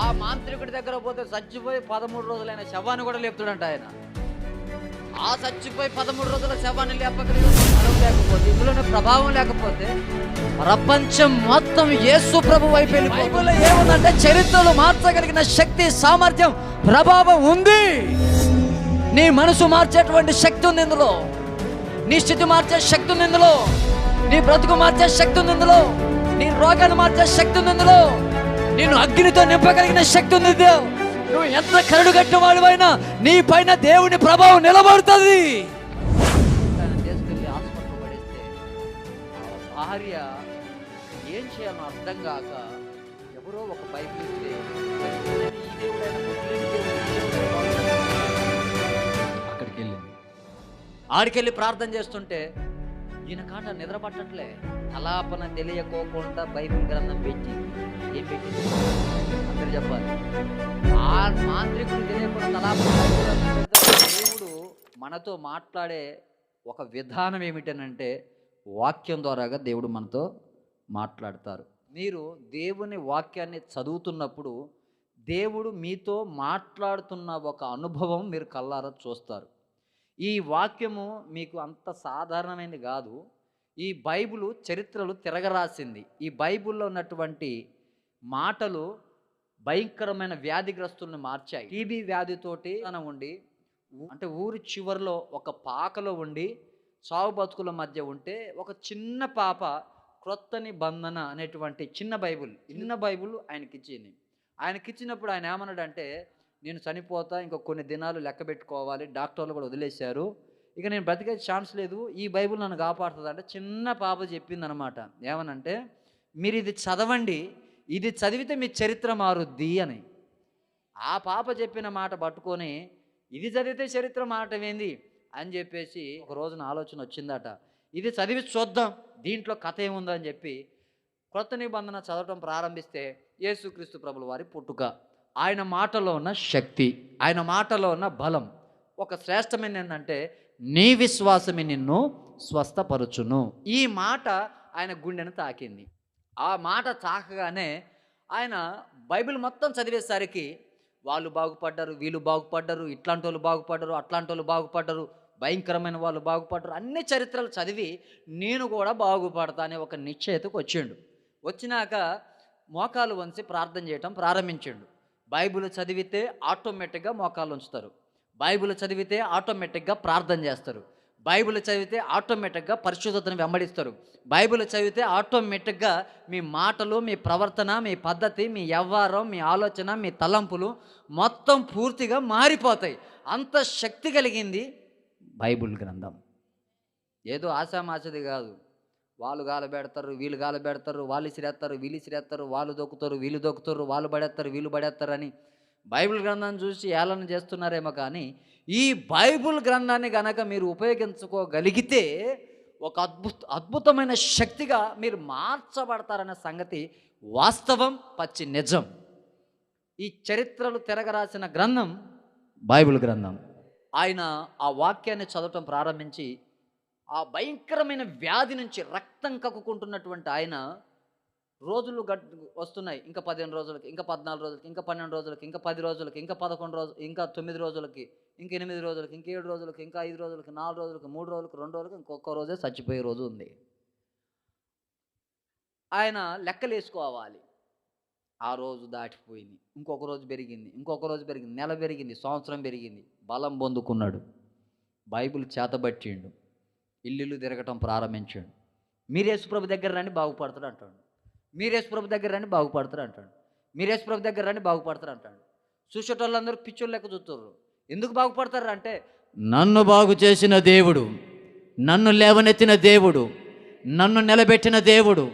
ఆ మాంత్రికుడి దగ్గర పోతే చచ్చిపోయి పదమూడు రోజులైన శవాన్ని కూడా లేపుతాడంట ఆయన. ఆ చచ్చిపోయి పదమూడు రోజుల శవాన్ని లేపకలేదు బలం లేకపోతే ఇందులోనే ప్రభావం లేకపోతే ప్రపంచం మొత్తం యేసు ప్రభు వైపు వెళ్ళి బైబిల్లో ఏముందంటే చరిత్రలు మార్చగలిగిన శక్తి సామర్థ్యం ప్రభావం ఉంది. నీ మనసు మార్చేటువంటి శక్తి ఉంది ఇందులో. నీ స్థితి మార్చే శక్తి ఉంది ఇందులో. నీ బ్రతుకు మార్చే శక్తి ఉంది ఇందులో. నీ రోగాన్ని మార్చే శక్తి ఉంది ఇందులో. నేను అగ్నితో నింపగలిగిన శక్తి ఉంది దేవు. నువ్వు ఎంత కరుడు కట్టిన వాడివైనా నీ పైన దేవుని ప్రభావం నిలబడుతుంది. భార్య ఏం చేయాలో అర్థం కాక ఎవరో ఒక బైబిల్ ఇస్తే అక్కడికి వెళ్ళింది. ఆడికెళ్ళి ప్రార్థన చేస్తుంటే ఈయన కాంట నిద్ర పట్టట్లే తలాపన తెలియకోకుండా బైబిల్ గ్రంథం పెట్టి ఏం పెట్టింది? అందరు చెప్పాలి. ఆ మాంత్రికుడు తెలియకుండా తలాపన దేవుడు మనతో మాట్లాడే ఒక విధానం ఏమిటనంటే వాక్యం ద్వారాగా దేవుడు మనతో మాట్లాడతారు. మీరు దేవుని వాక్యాన్ని చదువుతున్నప్పుడు దేవుడు మీతో మాట్లాడుతున్న ఒక అనుభవం మీరు కల్లారా చూస్తారు. ఈ వాక్యము మీకు అంత సాధారణమైనది కాదు. ఈ బైబిల్ చరిత్రలు తిరగరాసింది. ఈ బైబిల్లో ఉన్నటువంటి మాటలు భయంకరమైన వ్యాధిగ్రస్తుల్ని మార్చాయి. టీబీ వ్యాధితోటి తన ఉండి అంటే ఊరి చివరిలో ఒక పాకలో ఉండి సావు బతుకుల మధ్య ఉంటే ఒక చిన్న పాప క్రొత్త నిబంధన అనేటువంటి చిన్న బైబుల్ చిన్న బైబుల్ ఆయనకి ఇచ్చింది ఆయనకి ఇచ్చినప్పుడు ఆయన ఏమన్నాడంటే నేను చనిపోతా ఇంకో కొన్ని దినాలు లెక్క పెట్టుకోవాలి డాక్టర్లు కూడా వదిలేశారు ఇక నేను బ్రతికే ఛాన్స్ లేదు. ఈ బైబుల్ నన్ను కాపాడుతుంది అంటే చిన్న పాప చెప్పింది అనమాట ఏమనంటే మీరు ఇది చదవండి ఇది చదివితే మీ చరిత్ర మారుద్ది అని. ఆ పాప చెప్పిన మాట పట్టుకొని ఇది చదివితే చరిత్ర మారటం ఏంది అని చెప్పేసి ఒక రోజున ఆలోచన వచ్చిందట. ఇది చదివి చూద్దాం దీంట్లో కథ ఏముందో అని చెప్పి క్రొత్త నిబంధన చదవటం ప్రారంభిస్తే యేసుక్రీస్తు ప్రభుల వారి పుట్టుక. ఆయన మాటలో ఉన్న శక్తి ఆయన మాటలో ఉన్న బలం. ఒక శ్రేష్టమైన ఏంటంటే నీ విశ్వాసమే నిన్ను స్వస్థపరచును. ఈ మాట ఆయన గుండెను తాకింది. ఆ మాట తాకగానే ఆయన బైబిల్ మొత్తం చదివేసరికి వాళ్ళు బాగుపడ్డారు వీళ్ళు బాగుపడ్డారు ఇట్లాంటి వాళ్ళు బాగుపడ్డారు అట్లాంటి వాళ్ళు బాగుపడ్డారు భయంకరమైన వాళ్ళు బాగుపడ్డారు అన్ని చరిత్రలు చదివి నేను కూడా బాగుపడతా అనే ఒక నిశ్చయితకు వచ్చిండు. వచ్చినాక మోకాలు వంచి ప్రార్థన చేయటం ప్రారంభించిండు. బైబిల్ చదివితే ఆటోమేటిక్గా మోకాలు ఉంచుతారు బైబిల్ చదివితే ఆటోమేటిక్గా ప్రార్థన చేస్తారు. బైబిల్ చదివితే ఆటోమేటిక్గా పరిశుద్ధతను వెంబడిస్తారు. బైబిల్ చదివితే ఆటోమేటిక్గా మీ మాటలు మీ ప్రవర్తన మీ పద్ధతి మీ వ్యవహారం మీ ఆలోచన మీ తలంపులు మొత్తం పూర్తిగా మారిపోతాయి. అంత శక్తి కలిగింది బైబిల్ గ్రంథం. ఏదో ఆశామాసది కాదు. వాళ్ళు గాలి పెడతారు వీళ్ళు గాలి పెడతారు వాళ్ళు ఇసిరేస్తారు వీళ్ళు ఇసిరేస్తారు వాళ్ళు దొక్కుతారు వీళ్ళు దొక్కుతారు వాళ్ళు పడేస్తారు వీళ్ళు పడేస్తారు అని బైబిల్ గ్రంథాన్ని చూసి ఏలన చేస్తున్నారేమో కానీ ఈ బైబిల్ గ్రంథాన్ని గనక మీరు ఉపయోగించుకోగలిగితే ఒక అద్భుత అద్భుతమైన శక్తిగా మీరు మార్చబడతారనే సంగతి వాస్తవం పచ్చి నిజం. ఈ చరిత్రలు తిరగరాసిన గ్రంథం బైబిల్ గ్రంథం. ఆయన ఆ వాక్యాన్ని చదవటం ప్రారంభించి ఆ భయంకరమైన వ్యాధి నుంచి రక్తం కక్కుకుంటున్నటువంటి ఆయన రోజులు గట్ వస్తున్నాయి. ఇంకా పదిహేను రోజులకి ఇంకా పద్నాలుగు రోజులకి ఇంకా పన్నెండు రోజులకి ఇంకా పది రోజులకి ఇంకా పదకొండు రోజులు ఇంకా తొమ్మిది రోజులకి ఇంకా ఎనిమిది రోజులకి ఇంకా ఏడు రోజులకి ఇంకా ఐదు రోజులకి నాలుగు రోజులకి మూడు రోజులకి రెండు రోజులకి ఇంకొక రోజే చచ్చిపోయే రోజు ఉంది. ఆయన లెక్కలు వేసుకోవాలి ఆ రోజు దాటిపోయింది. ఇంకొక రోజు పెరిగింది. ఇంకొక రోజు పెరిగింది. నెల పెరిగింది. సంవత్సరం పెరిగింది. బలం పొందుకున్నాడు. బైబిల్ చేతబట్టిండు. ఇల్లు తిరగటం ప్రారంభించాడు. మీరు యేసుప్రభు దగ్గర రండి బాగుపడతాడు అంటాడు. మీరు ప్రభు దగ్గర రండి బాగుపడతారు అంటాడు. మీరు ప్రభు దగ్గర రండి బాగుపడతారు అంటాడు. చూసేటోళ్ళందరూ పిచ్చోళ్ళు లెక్క చూస్తారు ఎందుకు బాగుపడతారు అంటే నన్ను బాగు చేసిన దేవుడు నన్ను లేవనెత్తిన దేవుడు నన్ను నిలబెట్టిన దేవుడు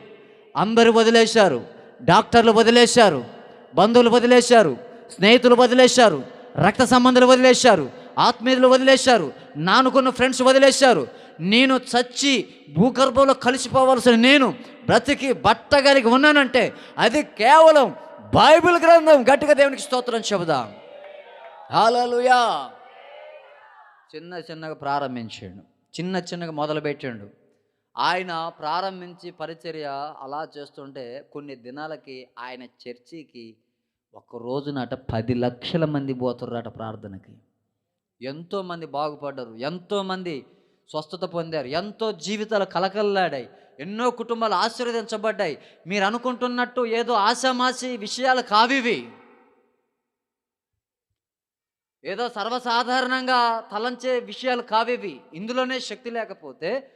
అందరూ వదిలేశారు డాక్టర్లు వదిలేశారు బంధువులు వదిలేశారు స్నేహితులు వదిలేశారు రక్త సంబంధాలు వదిలేశారు ఆత్మీయులు వదిలేశారు నానుకున్న ఫ్రెండ్స్ వదిలేశారు నేను చచ్చి భూగర్భంలో కలిసిపోవలసిన నేను బ్రతికి బట్టగలిగి ఉన్నానంటే అది కేవలం బైబిల్ గ్రంథం గట్టిగా దేవునికి స్తోత్రం చెబుదాం. హాలలుయా చిన్న చిన్నగా ప్రారంభించాడు. చిన్న చిన్నగా మొదలుపెట్టాడు. ఆయన ప్రారంభించి పరిచర్య అలా చేస్తుంటే కొన్ని దినాలకి ఆయన చర్చికి ఒక రోజునట పది లక్షల మంది పోతుర్రట ప్రార్థనకి. ఎంతోమంది బాగుపడ్డారు. ఎంతోమంది స్వస్థత పొందారు. ఎంతో జీవితాలు కలకల్లాడాయి. ఎన్నో కుటుంబాలు ఆశీర్వదించబడ్డాయి. మీరు అనుకుంటున్నట్టు ఏదో ఆశామాసి విషయాలు కావివి. ఏదో సర్వసాధారణంగా తలంచే విషయాలు కావివి. ఇందులోనే శక్తి లేకపోతే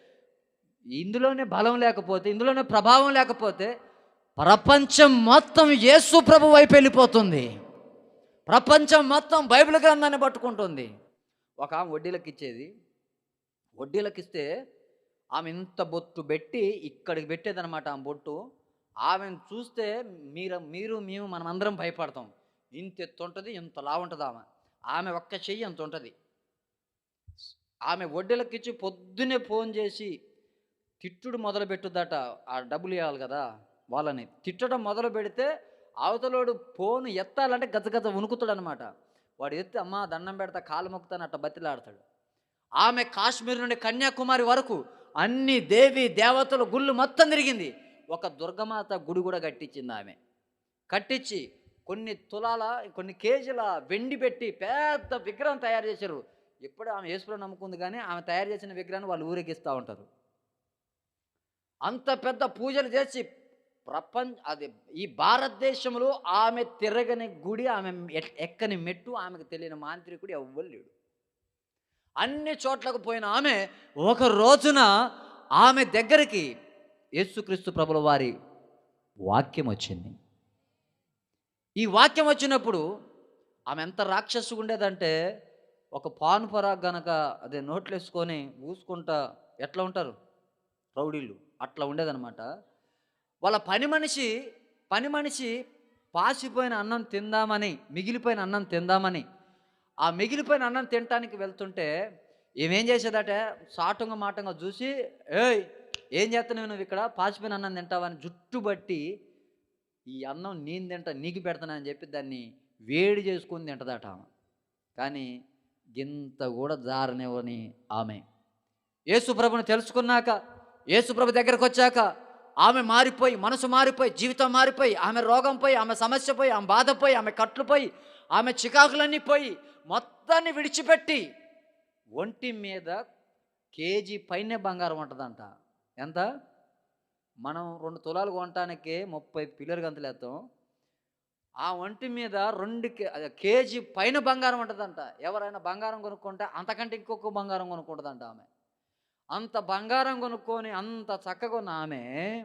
ఇందులోనే బలం లేకపోతే ఇందులోనే ప్రభావం లేకపోతే ప్రపంచం మొత్తం యేసు ప్రభు వైపు వెళ్ళిపోతుంది. ప్రపంచం మొత్తం బైబిల్ గ్రంథాన్ని పట్టుకుంటుంది. ఒక ఆమె వడ్డీలకు ఇచ్చేది. వడ్డీలకు ఇస్తే ఆమె ఇంత బొట్టు పెట్టి ఇక్కడికి పెట్టేదనమాట ఆమె బొట్టు. ఆమెను చూస్తే మీరు మీరు మేము మనం అందరం భయపడతాం. ఇంత ఎత్తు ఉంటుంది ఇంత లా ఉంటుంది ఆమె. ఆమె ఒక్క చెయ్యి అంత ఉంటుంది. ఆమె వడ్డీలకు ఇచ్చి పొద్దునే ఫోన్ చేసి తిట్టుడు మొదలు పెట్టుదట. ఆ డబ్బులు ఇవ్వాలి కదా వాళ్ళని. తిట్టడం మొదలు పెడితే అవతలోడు ఫోన్ ఎత్తాలంటే గజగజ వణుకుతాడు అనమాట వాడు ఎత్తి అమ్మ దండం పెడతా కాలు మొక్కుతాను అట్ట బతిలాడతాడు. ఆమె కాశ్మీర్ నుండి కన్యాకుమారి వరకు అన్ని దేవి దేవతల గుళ్ళు మొత్తం తిరిగింది. ఒక దుర్గమాత గుడి కూడా కట్టించింది ఆమె. కట్టించి కొన్ని తులాల కొన్ని కేజీల వెండి పెట్టి పెద్ద విగ్రహం తయారు చేశారు. ఎప్పుడు ఆమె యేసులో నమ్ముకుంది కానీ ఆమె తయారు చేసిన విగ్రహాన్ని వాళ్ళు ఊరేగిస్తూ ఉంటారు. అంత పెద్ద పూజలు చేసి ప్రపంచ అది ఈ భారతదేశంలో ఆమె తిరగని గుడి ఆమె ఎక్కని మెట్టు ఆమెకు తెలియని మాంత్రికుడు ఎవ్వరు లేడు. అన్ని చోట్లకు పోయిన ఆమె ఒక రోజున ఆమె దగ్గరికి యేసుక్రీస్తు ప్రభుల వారి వాక్యం వచ్చింది. ఈ వాక్యం వచ్చినప్పుడు ఆమె ఎంత రాక్షసుగా ఉండేదంటే ఒక పాను పరాగ్ గనక అదే నోట్లు వేసుకొని ఊసుకుంటా ఎట్లా ఉంటారు? రౌడీలు. అట్లా ఉండేదన్నమాట. వాళ్ళ పని మనిషి పని మనిషి పాసిపోయిన అన్నం తిందామని మిగిలిపోయిన అన్నం తిందామని ఆ మిగిలిపోయిన అన్నం తినటానికి వెళ్తుంటే ఏమేం చేసేదట సాటంగా మాటంగా చూసి ఏయ్ ఏం చేస్తున్నావు నువ్వు ఇక్కడ? పాసిపోయిన అన్నం తింటావని జుట్టు బట్టి ఈ అన్నం నేను తింటా నీకు పెడతానని అని చెప్పి దాన్ని వేడి చేసుకొని తింటదట ఆమె. కానీ గింత కూడా జారనివ్వని ఆమె. యేసుప్రభుని తెలుసుకున్నాక యేసుప్రభు దగ్గరకు వచ్చాక ఆమె మారిపోయి మనసు మారిపోయి జీవితం మారిపోయి ఆమె రోగం పోయి ఆమె సమస్య పోయి ఆమె బాధపై ఆమె కట్లు పోయి ఆమె చికాకులన్నీ పోయి మొత్తాన్ని విడిచిపెట్టి ఒంటి మీద కేజీ పైనే బంగారం ఉంటుందంట. ఎంత? మనం రెండు తులాలు కొనటానికి ముప్పై పిల్లలు గంతలేస్తాం ఆ ఒంటి మీద రెండు కే- కేజీ పైన బంగారం ఉంటుందంట. ఎవరైనా బంగారం కొనుక్కుంటే అంతకంటే ఇంకొక బంగారం కొనుక్కుంటుందంట ఆమె. అంత బంగారం కొనుక్కొని అంత చక్కగా ఉన్న ఆమె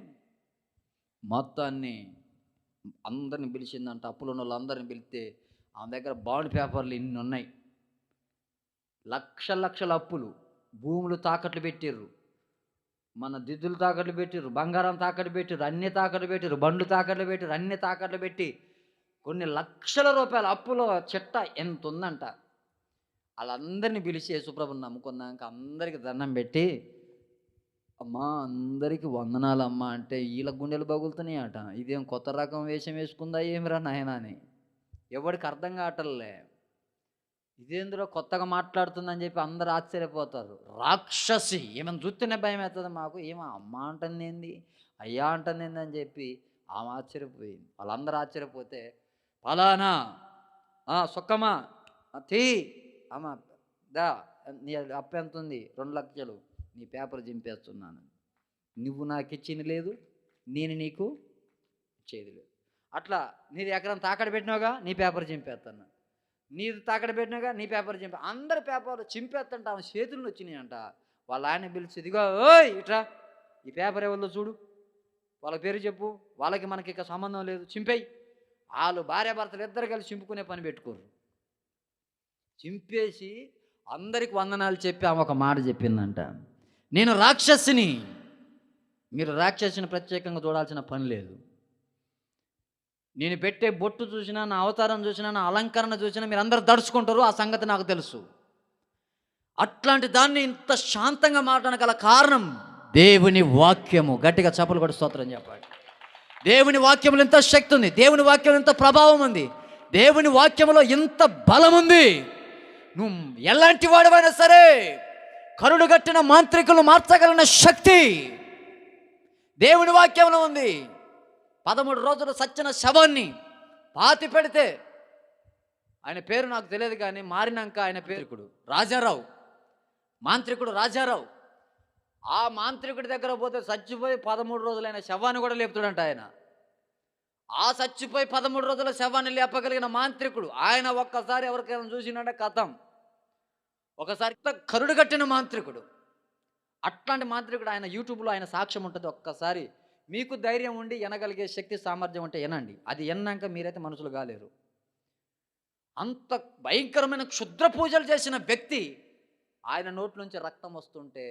మొత్తాన్ని అందరిని పిలిచిందంట. అప్పులు ఉన్న వాళ్ళందరిని పిలిస్తే ఆమె దగ్గర బాండ్ పేపర్లు ఇన్ని ఉన్నాయి లక్ష లక్షల అప్పులు భూములు తాకట్లు పెట్టిర్రు. మన దిద్దులు తాకట్లు పెట్టిర్రు బంగారం తాకట్లు పెట్టిర్రు అన్ని తాకట్లు పెట్టిర్రు బండ్లు తాకట్లు పెట్టిర్రు అన్ని తాకట్లు పెట్టి కొన్ని లక్షల రూపాయల అప్పులో చిట్ట ఎంత ఉందంట వాళ్ళందరినీ పిలిచి యేసుప్రభుని నమ్ముకున్నాక అందరికి దండం పెట్టి అమ్మా అందరికి వందనాలమ్మా అంటే వీళ్ళ గుండెలు బగులుతున్నాయి అట ఇదేం కొత్త రకం వేషం వేసుకుందా ఏమిరా నాయనా అని. ఎవరికి అర్థం కావటంలే ఇదేందులో కొత్తగా మాట్లాడుతుందని చెప్పి అందరు ఆశ్చర్యపోతారు. రాక్షసి! ఏమైనా చూస్తేనే భయం అవుతుంది మాకు. ఏమో అమ్మ అంటుంది ఏంది అయ్యా అంటుంది ఏంది అని చెప్పి ఆమె ఆశ్చర్యపోయింది. వాళ్ళందరూ ఆశ్చర్యపోతే ఫలానా ఆ, సొక్కమా తీ అమ్మ దా నీ అప్పు ఎంత ఉంది రెండు లక్షలు. నీ పేపర్ చింపేస్తున్నాను. నువ్వు నాకు ఇచ్చింది లేదు నేను నీకు ఇచ్చేది లేదు. అట్లా నీది ఎకరం తాకడ పెట్టినావుగా నీ పేపర్ చింపేస్తాను నీది తాకడ పెట్టినాగా నీ పేపర్ చింపే అందరి పేపర్లు చింపేస్తంట ఆమె చేతులు వచ్చినాయంట వాళ్ళ ఆయన పిలిచి ఇదిగో ఓయ్ ఇట్రా ఈ పేపర్ ఎవరిలో చూడు. వాళ్ళ పేరు చెప్పు వాళ్ళకి మనకి ఇక సంబంధం లేదు చింపేయి. వాళ్ళు భార్యాభర్తలు ఇద్దరు కలిసి చింపుకునే పని పెట్టుకోరు. చింపేసి అందరికి వందనాలు చెప్పి ఆమె ఒక మాట చెప్పిందంట. నేను రాక్షసిని. మీరు రాక్షసిని ప్రత్యేకంగా చూడాల్సిన పని లేదు. నేను పెట్టే బొట్టు చూసినా నా అవతారం చూసినా నా అలంకరణ చూసినా మీరు అందరు దడుచుకుంటారు ఆ సంగతి నాకు తెలుసు. అట్లాంటి దాన్ని ఇంత శాంతంగా మాట్లాడడం గల కారణం దేవుని వాక్యము. గట్టిగా చెప్పలు కూడా స్తోత్రం చెప్పాలి దేవుని వాక్యంలో ఎంత శక్తి ఉంది. దేవుని వాక్యంలో ఎంత ప్రభావం ఉంది. దేవుని వాక్యంలో ఎంత బలం ఉంది. నువ్వు ఎలాంటి వాడవైనా సరే కరుడు గట్టిన మాంత్రికులు మార్చగలిగిన శక్తి దేవుని వాక్యంలో ఉంది. పదమూడు రోజులు సచ్చిన శవాన్ని పాతి పెడితే ఆయన పేరు నాకు తెలియదు కానీ మారినాక ఆయన పేరుకుడు రాజారావు. మాంత్రికుడు రాజారావు. ఆ మాంత్రికుడి దగ్గర పోతే చచ్చిపోయి పదమూడు రోజులైన శవాన్ని కూడా లేపుతాడంట ఆయన. ఆ చచ్చిపోయి పదమూడు రోజుల శవాన్ని లేపగలిగిన మాంత్రికుడు ఆయన ఒక్కసారి ఎవరికైనా చూసినాడే కథం. ఒకసారి కరుడు కట్టిన మాంత్రికుడు. అట్లాంటి మాంత్రికుడు ఆయన యూట్యూబ్లో ఆయన సాక్ష్యం ఉంటుంది. ఒక్కసారి మీకు ధైర్యం ఉండి ఎనగలిగే శక్తి సామర్థ్యం ఉంటే ఎనండి. అది ఎన్నాక మీరైతే మనుషులు కాలేరు అంత భయంకరమైన క్షుద్ర పూజలు చేసిన వ్యక్తి ఆయన నోటి నుంచి రక్తం వస్తుంటే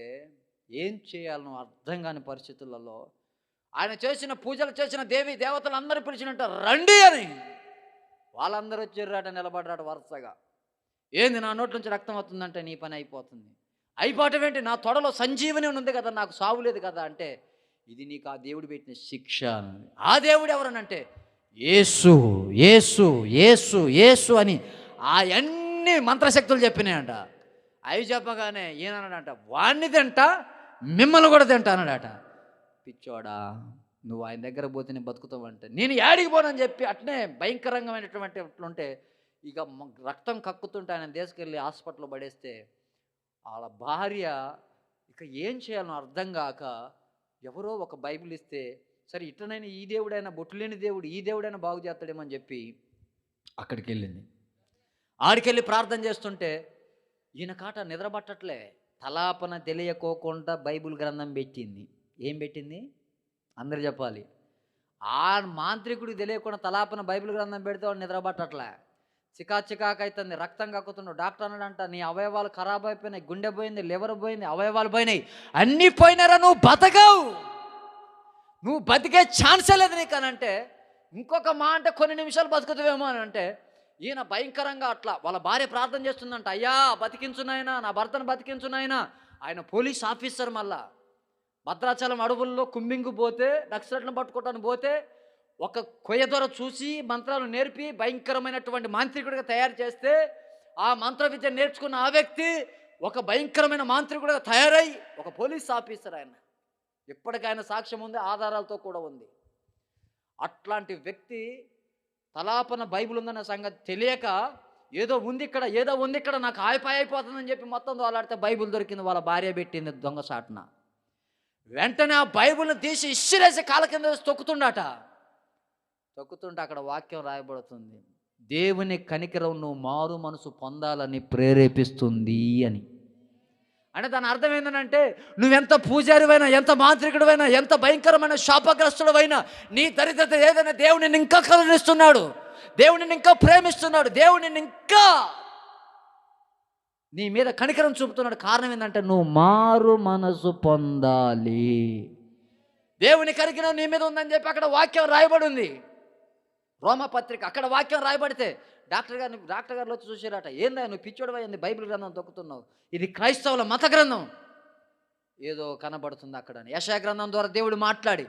ఏం చేయాలనో అర్థం కాని పరిస్థితులలో ఆయన చేసిన పూజలు చేసిన దేవి దేవతలు అందరూ పిలిచినట్ట రండి అని వాళ్ళందరూ వచ్చారట నిలబడ్డాడు వరుసగా. ఏంది నా నోటి నుంచి రక్తం వస్తుందంటే నీ పని అయిపోతుంది. అయిపోవటం ఏంటి? నా తొడలో సంజీవని ఉంది కదా నాకు సావు లేదు కదా అంటే ఇది నీకు ఆ దేవుడు పెట్టిన శిక్ష ఆ దేవుడు ఎవరనంటే ఏసు ఏసు ఏసు ఏసు అని ఆ అన్ని మంత్రశక్తులు చెప్పినాయంట. అవి చెప్పగానే ఈయనన్నాడంట వాణ్ణి తింటా మిమ్మల్ని కూడా తింటా అన్నాడట. పిచ్చోడా నువ్వు ఆయన దగ్గర పోతే నేను బతుకుతావంటే నేను యాడికి పోనని చెప్పి అట్నే భయంకరంగమైనటువంటి అట్లుంటే ఇక రక్తం కక్కుతుంటే ఆయన తీసుకెళ్ళి హాస్పిటల్లో పడేస్తే వాళ్ళ భార్య ఇక ఏం చేయాలో అర్థం కాక ఎవరో ఒక బైబిల్ ఇస్తే సరే ఇట్లనైనా ఈ దేవుడైనా బొట్టులేని దేవుడు ఈ దేవుడైనా బాగు చేస్తాడేమని చెప్పి అక్కడికి వెళ్ళింది ఆడికెళ్ళి ప్రార్థన చేస్తుంటే ఈయన కాట నిద్రపట్టట్లే. తలాపన తెలియకోకుండా బైబిల్ గ్రంథం పెట్టింది. ఏం పెట్టింది? అందరు చెప్పాలి. ఆ మాంత్రికుడికి తెలియకుండా తలాపన బైబిల్ గ్రంథం పెడితే వాడు నిద్రపట్టట్లే. చికా చికాకు రక్తం కక్కుతున్నావు డాక్టర్ అన్నాడంట నీ అవయవాలు ఖరాబ్ అయిపోయినాయి గుండె పోయింది లివర్ పోయింది అవయవాలు పోయినాయి. అన్నీ పోయినారా నువ్వు బతకవు. నువ్వు బతికే ఛాన్సే లేదు నీకు అని అంటే ఇంకొక మా అంటే కొన్ని నిమిషాలు బతుకుతావేమో అని అంటే ఈయన భయంకరంగా అట్లా వాళ్ళ భార్య ప్రార్థన చేస్తుందంట అయ్యా బతికించునైనా నా భర్తను బతికించునైనా ఆయన పోలీస్ ఆఫీసర్ మళ్ళా. భద్రాచలం అడవుల్లో కుంబింగు పోతే నక్సలట్లను పట్టుకోవటానికి పోతే ఒక కొయ్య దొర చూసి మంత్రాలు నేర్పి భయంకరమైనటువంటి మాంత్రికుడిగా తయారు చేస్తే ఆ మంత్ర విద్య నేర్చుకున్న ఆ వ్యక్తి ఒక భయంకరమైన మాంత్రికుడిగా తయారై ఒక పోలీస్ ఆఫీసర్ ఆయన. ఇప్పటికైనా సాక్ష్యం ఉంది ఆధారాలతో కూడా ఉంది. అట్లాంటి వ్యక్తి తలాపన బైబిల్ ఉందన్న సంగతి తెలియక ఏదో ఉంది ఇక్కడ ఏదో ఉంది ఇక్కడ నాకు ఆయిపాయి అయిపోతుందని చెప్పి మొత్తం వాళ్ళాడితే బైబిల్ దొరికింది వాళ్ళ భార్య పెట్టింది దొంగ సాటున. వెంటనే ఆ బైబిల్ని తీసి ఇచ్చిరేసి కాల కింద తొక్కుతుండట. తొక్కుతుంటే అక్కడ వాక్యం రాయబడుతుంది. దేవుని కనికరం నువ్వు మారు మనసు పొందాలని ప్రేరేపిస్తుంది అని. అంటే దాని అర్థం ఏంటంటే నువ్వెంత పూజారివైనా ఎంత మాంత్రికుడివైనా ఎంత భయంకరమైన శాపగ్రస్తుడవైనా నీ దరిద్రత ఏదైనా దేవుని ఇంకా కరుణిస్తున్నాడు. దేవుని ఇంకా ప్రేమిస్తున్నాడు. దేవుని ఇంకా నీ మీద కనికరం చూపుతున్నాడు. కారణం ఏంటంటే నువ్వు మారు మనసు పొందాలి. దేవుని కరికిన నీ మీద ఉందని చెప్పి అక్కడ వాక్యం రాయబడి ఉంది. రోమపత్రిక అక్కడ వాక్యం రాయబడితే డాక్టర్ గారిని డాక్టర్ గారు వచ్చి చూసారట ఏందా నువ్వు పిచ్చోడవైంది బైబిల్ గ్రంథం తొక్కుతున్నావు? ఇది క్రైస్తవుల మత గ్రంథం. ఏదో కనబడుతుంది అక్కడ అని యశా గ్రంథం ద్వారా దేవుడు మాట్లాడి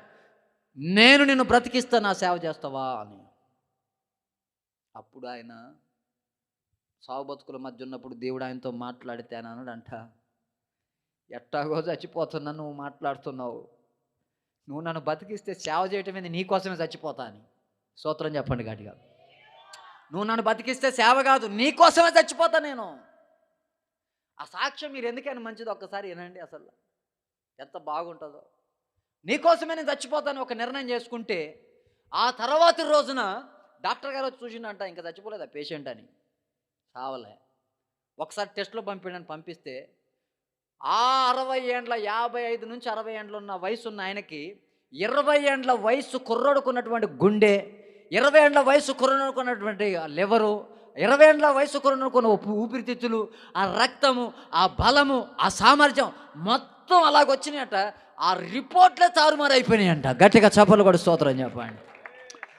నేను నిన్ను బ్రతికిస్తా నా సేవ చేస్తావా? అని. అప్పుడు ఆయన సావు బతుకుల మధ్య ఉన్నప్పుడు దేవుడు ఆయనతో మాట్లాడితే అని అన్నాడంట ఎట్టాగో చచ్చిపోతున్నా నువ్వు మాట్లాడుతున్నావు. నువ్వు నన్ను బతికిస్తే సేవ చేయటం ఏంది? నీ కోసమే చచ్చిపోతా అని. స్తోత్రం చెప్పండి గట్టిగా. నువ్వు నన్ను బతికిస్తే సేవ కాదు నీకోసమే చచ్చిపోతా నేను. ఆ సాక్ష్యం మీరు ఎందుకైనా మంచిది ఒక్కసారి వినండి అసలు. ఎంత బాగుంటుందో. నీకోసమే నేను చచ్చిపోతాను ఒక నిర్ణయం చేసుకుంటే ఆ తర్వాతి రోజున డాక్టర్ గారు వచ్చి చూసిండంట ఇంకా చచ్చిపోలేదా పేషెంట్ అని. చావలే. ఒకసారి టెస్ట్లో పంపిండని పంపిస్తే ఆ అరవై ఏండ్ల యాభై ఐదు నుంచి అరవై ఏండ్ల ఉన్న వయసు ఉన్న ఆయనకి ఇరవై ఏండ్ల వయసు కుర్రోడుకున్నటువంటి గుండె ఇరవై ఏండ్ల వయసు కుర్రోడుకున్నటువంటి లివరు ఇరవై ఏండ్ల వయసు కుర్రోడుకున్న ఊపిరితిత్తులు ఆ రక్తము ఆ బలము ఆ సామర్థ్యం మొత్తం అలాగొచ్చినాయట. ఆ రిపోర్ట్లే తారుమారైపోయినాయంట. గట్టిగా చెప్పలు కూడా స్తోత్రం చెప్పండి.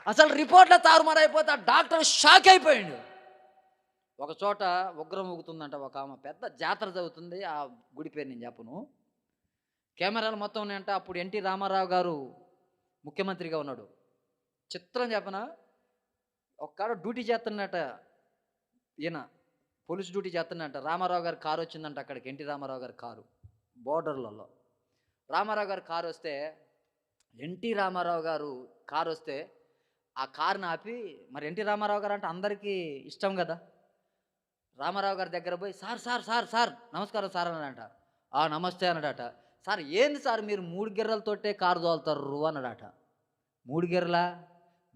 అసలు రిపోర్ట్లే తారుమారైపోతే ఆ డాక్టర్ షాక్ అయిపోయాడు. ఒక చోట ఉగ్రం ఊగుతుందంట ఒక ఆమె. పెద్ద జాతర జరుగుతుంది. ఆ గుడి పేరు నేను చెప్పను. కెమెరాలు మొత్తం ఉన్నాయంట. అప్పుడు ఎన్టీ రామారావు గారు ముఖ్యమంత్రిగా ఉన్నాడు. చిత్రం చెప్పన? ఒక్కడ డ్యూటీ చేస్తున్నట ఈయన పోలీస్ డ్యూటీ చేస్తున్నట రామారావు గారి కారు వచ్చిందంట అక్కడికి. ఎన్టీ రామారావు గారి కారు. బోర్డర్లలో. రామారావు గారి కారు వస్తే ఎన్టీ రామారావు గారు కారు వస్తే ఆ కారుని ఆపి మరి ఎన్టీ రామారావు గారు అంటే అందరికీ ఇష్టం కదా? రామారావు గారి దగ్గర పోయి సార్ సార్ సార్ సార్ నమస్కారం సార్ అన్నాడట ఆ నమస్తే అన్నాడట. సార్ ఏంది సార్ మీరు మూడు గిర్రలతోటే కారు తోలుతారు అన్నాడట. మూడు గిర్రలా?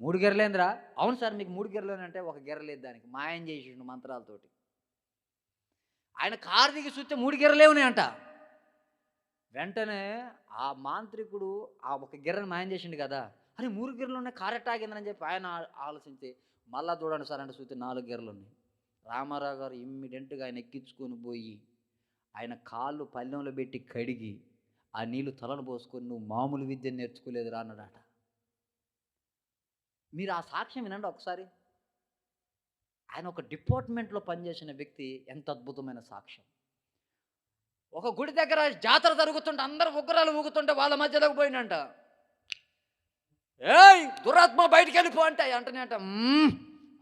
మూడు గిర్రలేందిరా? అవును సార్ మీకు మూడు గెరలేనంటే అంటే ఒక గిర్ర లేదు దానికి. మాయం చేసిండు మంత్రాలతోటి. ఆయన కారు దిగి చూస్తే మూడు గిర్రలే అంట వెంటనే ఆ మాంత్రికుడు ఆ ఒక గిర్రను మాయం చేసిండు కదా. అరే మూడు గిర్రలు ఉన్నాయి కారు ఎట్టా ఆగిందని చెప్పి ఆయన ఆలోచించి మళ్ళా చూడండి సార్ అంటే చూస్తే నాలుగు గిర్రలు ఉన్నాయి రామారావు గారు ఇమ్మీడియట్గా ఆయన ఎక్కించుకొని పోయి ఆయన కాళ్ళు పల్లెంలో పెట్టి కడిగి ఆ నీళ్ళు తలను పోసుకొని నువ్వు మామూలు విద్య నేర్చుకోలేదురా అన్నాడట. మీరు ఆ సాక్ష్యం వినండి ఒకసారి. ఆయన ఒక డిపార్ట్మెంట్లో పనిచేసిన వ్యక్తి ఎంత అద్భుతమైన సాక్ష్యం. ఒక గుడి దగ్గర జాతర జరుగుతుంటే అందరు ఉగ్రాలు ఊగుతుంటే వాళ్ళ మధ్యలోకి పోయినంట. ఏయ్ దురాత్మ బయటికి వెళ్ళిపో అంటే అంటనే అంట.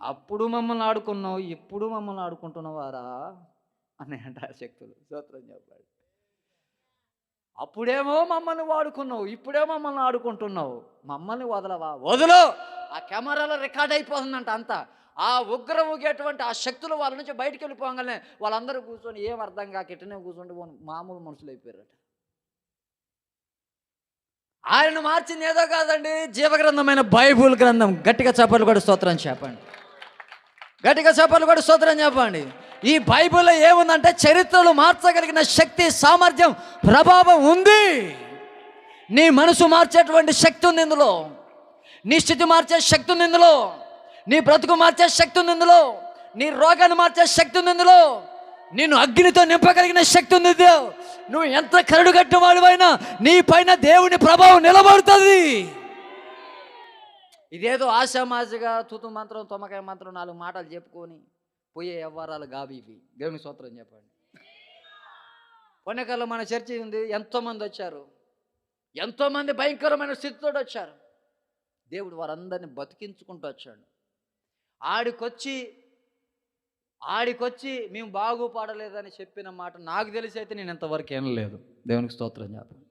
అప్పుడు మమ్మల్ని ఆడుకున్నావు ఇప్పుడు మమ్మల్ని ఆడుకుంటున్నవారా? అని అంట శక్తులు. స్తోత్రం చెప్పాడు. అప్పుడేమో మమ్మల్ని వాడుకున్నావు ఇప్పుడే మమ్మల్ని ఆడుకుంటున్నావు. మమ్మల్ని వదలవా? వదలు. ఆ కెమెరాలో రికార్డ్ అయిపోతుందంట అంతా. ఆ ఉగ్రం ఊగేటువంటి ఆ శక్తులు వాళ్ళ నుంచి బయటికి వెళ్ళిపోగానే వాళ్ళందరూ కూర్చొని ఏం అర్థం కాక ఇట్టనే కూర్చుంటే పోనీ మామూలు మనుషులు అయిపోయారట. ఆయన మార్చింది ఏదో కాదండి జీవగ్రంథమైన బైబుల్ గ్రంథం. గట్టిగా చెప్పలు కూడా స్తోత్రం చెప్పండి. గట్టిగా చెప్పలు కూడా స్తోత్రం చెప్పండి. ఈ బైబిల్లో ఏముందంటే చరిత్రలు మార్చగలిగిన శక్తి సామర్థ్యం ప్రభావం ఉంది. నీ మనసు మార్చేటువంటి శక్తి ఉంది ఇందులో. నీ స్థితి మార్చే శక్తి ఉంది ఇందులో. నీ బ్రతుకు మార్చే శక్తి ఉంది ఇందులో. నీ రోగాన్ని మార్చే శక్తి ఉంది ఇందులో. నేను అగ్నితో నింపగలిగిన శక్తి ఉంది దేవు నువ్వు ఎంత కరుడు కట్టినవాడివైనా నీ పైన దేవుని ప్రభావం నిలబడుతుంది. ఇదేదో ఆశామాసిగా తుతు మంత్రం తొమ్మకాయ మంత్రం నాలుగు మాటలు చెప్పుకొని పోయే వ్యవహారాలు గావి ఇవి. దేవుని సూత్రం చెప్పండి. కొన్నికల్లో మన చర్చి ఉంది ఎంతోమంది వచ్చారు. ఎంతోమంది భయంకరమైన స్థితితో వచ్చారు. దేవుడు వారందరిని బతికించుకుంటూ వచ్చాడు. ఆడికొచ్చి ఆడికొచ్చి మేము బాగుపడలేదని చెప్పిన మాట నాకు తెలిసి అయితే నేను ఇంతవరకు ఏం లేదు దేవునికి స్తోత్రం చెప్పండి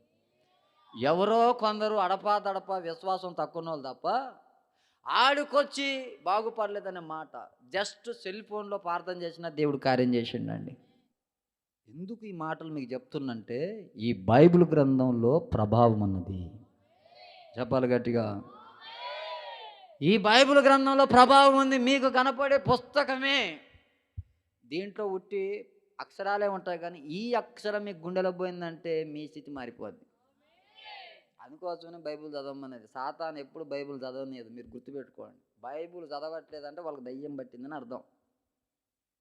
ఎవరో కొందరు అడపా దడప విశ్వాసం తక్కువ తప్ప ఆడికొచ్చి బాగుపడలేదనే మాట జస్ట్ సెల్ ఫోన్లో ప్రార్థన చేసిన దేవుడు కార్యం చేసిండండి. ఎందుకు ఈ మాటలు మీకు చెప్తున్నంటే ఈ బైబిల్ గ్రంథంలో ప్రభావం అన్నది. చెప్పాలి గట్టిగా. ఈ బైబిల్ గ్రంథంలో ప్రభావం ఉంది మీకు కనపడే పుస్తకమే. దీంట్లో ఉట్టి అక్షరాలే ఉంటాయి కానీ ఈ అక్షరం మీకు గుండెలో పోయిందంటే మీ స్థితి మారిపోద్ది. అందుకోసమే బైబిల్ చదవమనేది. సాతాను ఎప్పుడు బైబిల్ చదవనేది మీరు గుర్తుపెట్టుకోండి. బైబిల్ చదవట్లేదంటే వాళ్ళకి దయ్యం పట్టిందని అర్థం.